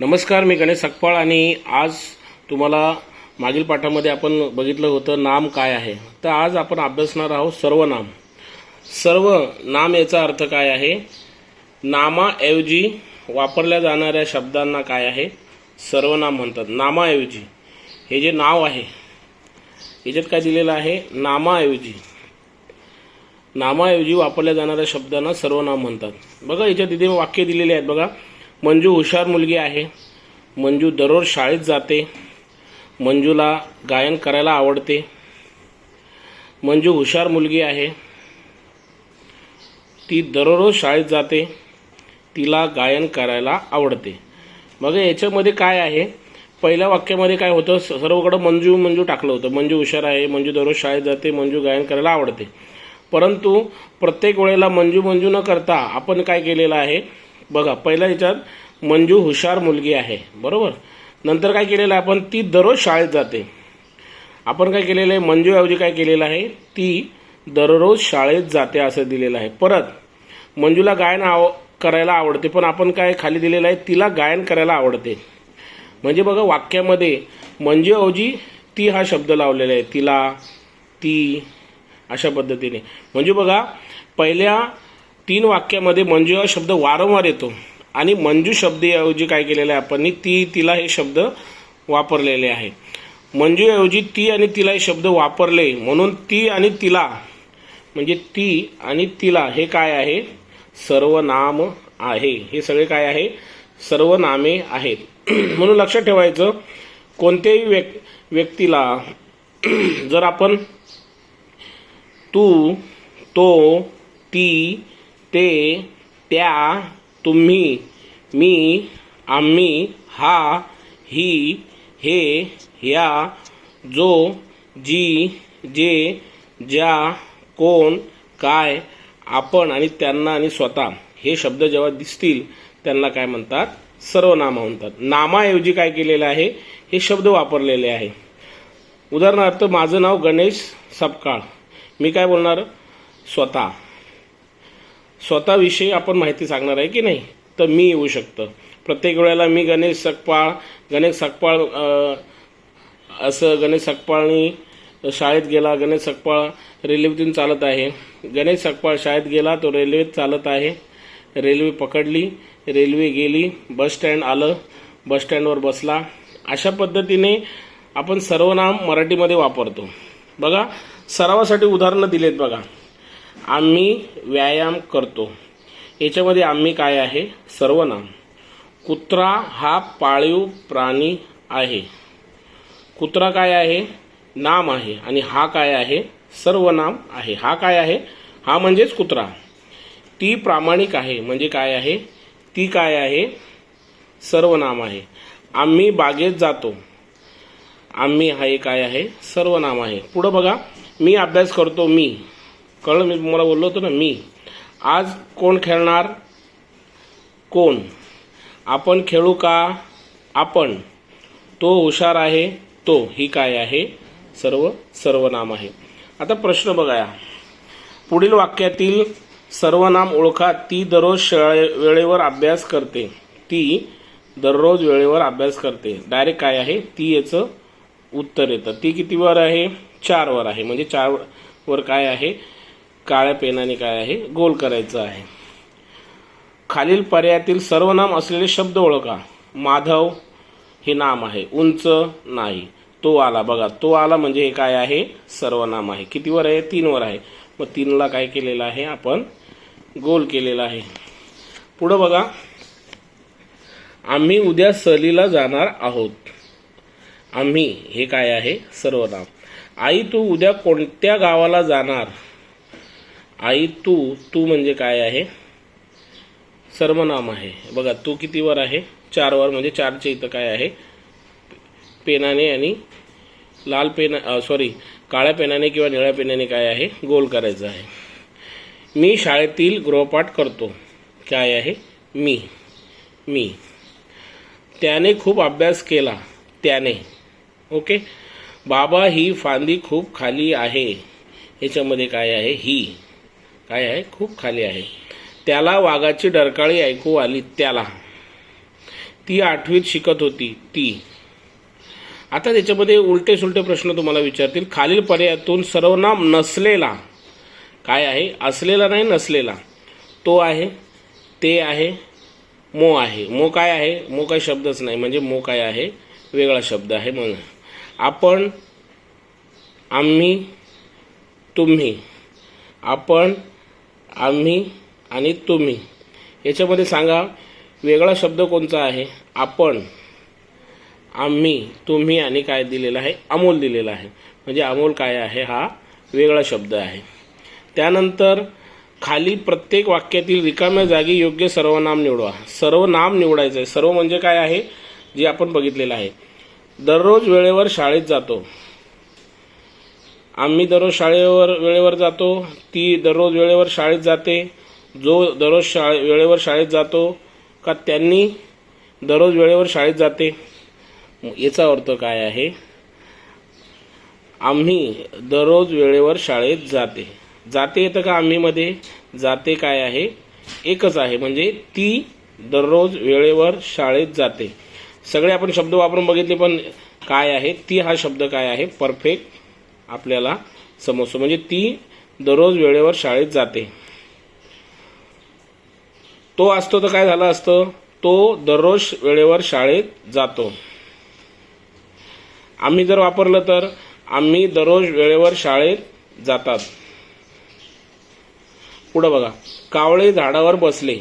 नमस्कार मी गणेश सकपाळ आणि आज तुम्हाला मागील पाठामध्ये आपण बघितलं होतं नाम काय आहे. तर आज आपण अभ्यासणार आहोत सर्वनाम सर्व नाम याचा अर्थ काय आहे? नामाऐवजी वापरल्या जाणाऱ्या शब्दांना काय आहे? सर्वनाम म्हणतात. नामाऐवजी. हे जे नाव आहे याच्यात काय दिलेलं आहे? नामाऐवजी. नामाऐवजी वापरल्या जाणाऱ्या शब्दांना सर्वनाम म्हणतात. बघा याच्यात इथे वाक्य दिलेले आहेत बघा. मंजू हुशार मुलगी आहे. मंजू दररोज शाळेत जाते. मंजूला गायन करायला आवडते. मंजू हुशार मुलगी आहे. ती दररोज शाळेत जाते. तिला गायन करायला आवडते. मग याच्यामध्ये काय आहे? पहिल्या वाक्यामध्ये काय होतं? स- सर्वकडं मंजू मंजू टाकलं होतं. मंजू हुशार आहे मंजू दररोज शाळेत जाते मंजू गायन करायला आवडते. परंतु प्रत्येक वेळेला मंजू मंजू न करता आपण काय केलेलं आहे? बघा पहिल्या याच्यात मंजू हुशार मुलगी आहे बरोबर? नंतर काय केलेलं आहे आपण ती दररोज शाळेत जाते. आपण काय केलेलं आहे मंजूऐवजी काय केलेलं आहे ती दररोज शाळेत जाते असं दिलेलं आहे. परत मंजूला गायन आव करायला आवडते पण आपण काय खाली दिलेलं आहे तिला गायन करायला आवडते. म्हणजे बघा वाक्यामध्ये मंजूऐवजी ती हा शब्द लावलेला आहे तिला ती अशा पद्धतीने. म्हणजे बघा पहिल्या तीन वाक्यामध्ये मंजू हा शब्द वारंवार येतो. आणि मंजू शब्दऐवजी काय केलेलं आहे आपण? ती तिला हे शब्द वापरलेले आहे. मंजूऐवजी ती आणि तिला हे शब्द वापरले म्हणून ती आणि तिला म्हणजे ती आणि तिला हे काय आहे? सर्वनाम आहे. हे सगळे काय आहे? सर्वनामे आहेत. म्हणून लक्षात ठेवायचं कोणत्याही व्यक् व्यक्तीला जर आपण तू तो ती ते त्या तुम्ही मी आम्ही हा ही हे या जो जी जे ज्या कोण काय आपण आणि त्यांना आणि स्वतः. हे शब्द जेव्हा दिसतील त्यांना काय म्हणतात? सर्वनामा म्हणतात. नामाऐवजी काय केलेलं आहे? हे शब्द वापरलेले आहे. उदाहरणार्थ माझं नाव गणेश सपकाळ. मी काय बोलणार? स्वतः. स्वतःविषयी आपण माहिती सांगणार आहे की नाही? तर मी येऊ शकतं. प्रत्येक वेळेला मी गणेश सकपाळ गणेश सकपाळ असं गणेश सकपाळनी शाळेत गेला. गणेश सकपाळ रेल्वेतून चालत आहे. गणेश सकपाळ शाळेत गेला तो रेल्वेत चालत आहे. रेल्वे पकडली रेल्वे गेली बस स्टँड आलं बस स्टँडवर बसला. अशा पद्धतीने आपण सर्वनाम मराठीमध्ये वापरतो. बघा सरावासाठी उदाहरणं दिलेत बघा. आम्ही व्यायाम करतो. याच्यामध्ये आम्ही काय आहे? सर्वनाम कुत्रा हा पाळीव प्राणी आहे. कुत्रा काय आहे? नाम आहे. आणि हा काय आहे? सर्वनाम आहे. हा काय आहे? हा म्हणजेच कुत्रा. ती प्रामाणिक आहे. म्हणजे काय आहे? ती काय आहे? सर्वनाम आहे. आम्ही बागेत जातो. आम्ही हा एक काय आहे? सर्वनाम आहे. पुढं बघा. मी अभ्यास करतो मी. कळलं मी तुम्हाला बोललो होतो ना मी. आज कोण खेळणार? कोण? आपण खेळू का? आपण. तो हुशार आहे तो. ही काय आहे? सर्व सर्वनाम आहे. आता प्रश्न बघाया. पुढील वाक्यातील सर्वनाम ओळखा ती दररोज शाळे वेळेवर अभ्यास करते. ती दररोज वेळेवर अभ्यास करते. डायरेक्ट काय आहे? ती याचं उत्तर येतं ती किती वर आहे? चार वर आहे. म्हणजे चार वर काय आहे? काळ्या पेनाने काय आहे? गोल करायचं आहे. खालील पर्यायातील सर्वनाम असलेले शब्द ओळखा. माधव हे नाम आहे. उंच नाही. तो आला. बघा तो आला म्हणजे हे काय आहे? सर्वनाम आहे. कितीवर आहे? तीनवर आहे. मग तीनला काय केलेलं आहे? आपण गोल केलेला आहे. पुढं बघा. आम्ही उद्या सहलीला जाणार आहोत. आम्ही हे काय आहे? सर्वनाम. आई तू उद्या कोणत्या गावाला जाणार? आई तू तू म्हणजे काय आहे? सर्वनाम आहे. बघा तू कितीवर आहे? चारवर म्हणजे चारच्या इथं काय आहे? पेनाने आणि लाल पेना सॉरी काळ्या पेनाने किंवा निळ्या पेनाने काय आहे? गोल करायचं आहे. मी शाळेतील गृहपाठ करतो. काय आहे? मी. मी. त्याने खूप अभ्यास केला. त्याने. ओके? बाबा ही फांदी खूप खाली आहे. याच्यामध्ये काय आहे? ही. काय आहे? खूप खाली आहे. त्याला वाघाची डरकाळी ऐकू आली. त्याला. ती आठवीत शिकत होती. ती. आता त्याच्यामध्ये उलटे सुलटे प्रश्न तुम्हाला विचारतील. खालील पर्यायातून सर्वनाम नसलेला. काय आहे? असलेला नाही नसलेला. तो आहे ते आहे मो आहे. मो काय आहे? मो काय शब्दच नाही. म्हणजे मो काय आहे? वेगळा शब्द आहे म्हणून. आपण आम्ही तुम्ही. आपण आम्ही आणि तुम्ही. याच्यामध्ये सांगा वेगळा शब्द कोणता आहे? आपण आम्ही तुम्ही आणि काय दिलेलं आहे? अमोल दिलेला आहे. म्हणजे अमोल काय आहे? हा वेगळा शब्द आहे. त्यानंतर खाली प्रत्येक वाक्यातील रिकाम्या जागी योग्य सर्वनाम निवडवा सर्वनाम निवडायचं आहे सर्व म्हणजे काय आहे? जे आपण बघितलेलं आहे. दररोज वेळेवर शाळेत जातो. आम्ही दररोज शाळेवर वेळेवर जातो. ती दररोज वेळेवर शाळेत जाते. जो दररोज शाळे वेळेवर शाळेत जातो का त्यांनी दररोज वेळेवर शाळेत जाते. याचा अर्थ काय आहे? आम्ही दररोज वेळेवर शाळेत जाते. जाते येतं का आम्हीमध्ये जाते काय आहे? एकच आहे. म्हणजे ती दररोज वेळेवर शाळेत जाते. सगळे आपण शब्द वापरून बघितले पण काय आहे? ती हा शब्द काय आहे? परफेक्ट आपल्याला समजतो. म्हणजे ती दररोज वेळेवर शाळेत जाते. तो असतो तर काय झालं असतं? तो दररोज वेळेवर शाळेत जातो. आम्ही जर वापरलं तर आम्ही दररोज वेळेवर शाळेत जातात. पुढं बघा. कावळे झाडावर बसले.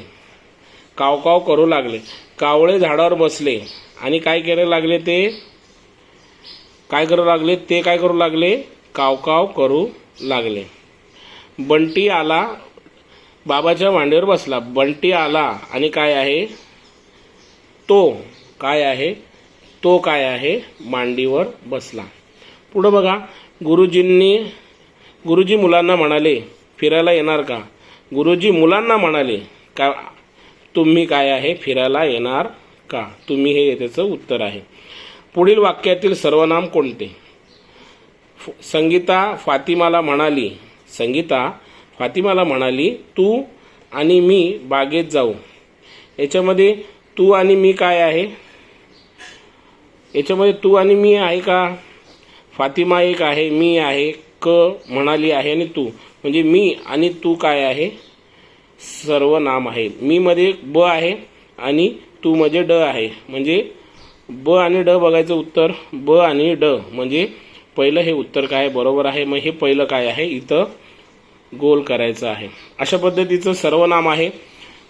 कावकाव करू लागले. कावळे झाडावर बसले. आणि काय करायला लागले ते? काय करू लागले? ते काय करू लागले? कावकाव करू लागले. बंटी आला. बाबाच्या मांडीवर बसला. बंटी आला आणि काय आहे? तो काय आहे? तो काय आहे? मांडीवर बसला. पुढं बघा. गुरुजींनी गुरुजी मुलांना म्हणाले फिरायला येणार का? गुरुजी मुलांना म्हणाले का तुम्ही काय आहे? फिरायला येणार का? तुम्ही हे त्याचं उत्तर आहे. पुढील वाक्यातील सर्वनाम कोणते? फ- संगीता फातिमाला म्हणाली संगीता फातिमाला म्हणाली तू आणि मी बागेत जाऊ. याच्यामध्ये तू आणि मी काय आहे? याच्यामध्ये तू आणि मी आहे का? फातिमा एक आहे मी आहे क म्हणाली आहे आणि तू. म्हणजे मी आणि तू काय आहे? सर्वनाम आहे. मी मध्ये ब आहे आणि तू मध्ये ड आहे. म्हणजे ब आणि ड बघायचं उत्तर. ब आणि ड म्हणजे पहिलं हे उत्तर काय बरोबर आहे. मग हे पहिलं काय आहे? इथं गोल करायचं आहे. अशा पद्धतीचं सर्वनाम आहे.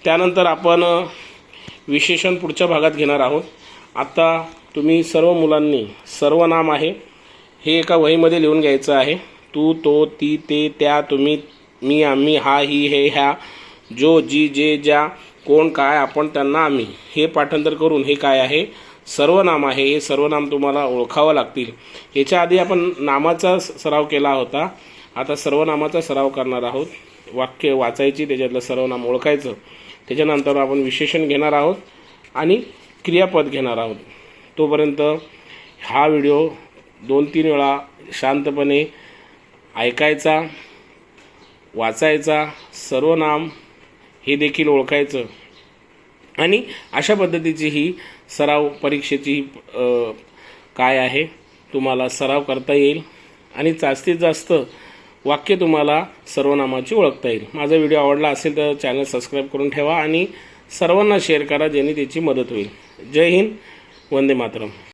त्यानंतर आपण विशेषण पुढच्या भागात घेणार आहोत. आता तुम्ही सर्व मुलांनी सर्वनाम आहे. हे एका वहीमध्ये लिहून घ्यायचं आहे. तू तो ती ते त्या तुम्ही मी आम्ही हा ही हे ह्या जो जी जे ज्या कोण काय आपण त्यांना आम्ही. हे पाठांतर करून हे काय आहे? सर्वनाम आहे हे सर्वनाम तुम्हाला ओळखावं लागतील. याच्या आधी आपण नामाचा स- सराव केला होता. आता सर्वनामाचा सराव करणार आहोत. वाक्य वाचायची त्याच्यातलं सर्वनाम ओळखायचं. त्याच्यानंतर आपण विशेषण घेणार आहोत आणि क्रियापद घेणार आहोत. तोपर्यंत हा व्हिडिओ दोन तीन वेळा शांतपणे ऐकायचा वाचायचा सर्वनाम हे देखील ओळखायचं. आणि अशा पद्धतीची ही सराव परीक्षेची काय आहे तुम्हाला सराव करता येईल. आणि जास्तीत जास्त वाक्य तुम्हाला सर्वनामाची ओळखता येईल. माझा व्हिडिओ आवडला असेल तर चॅनल सबस्क्राईब करून ठेवा आणि सर्वांना शेअर करा ज्याने त्याची मदत होईल. जय हिंद वंदे मातरम.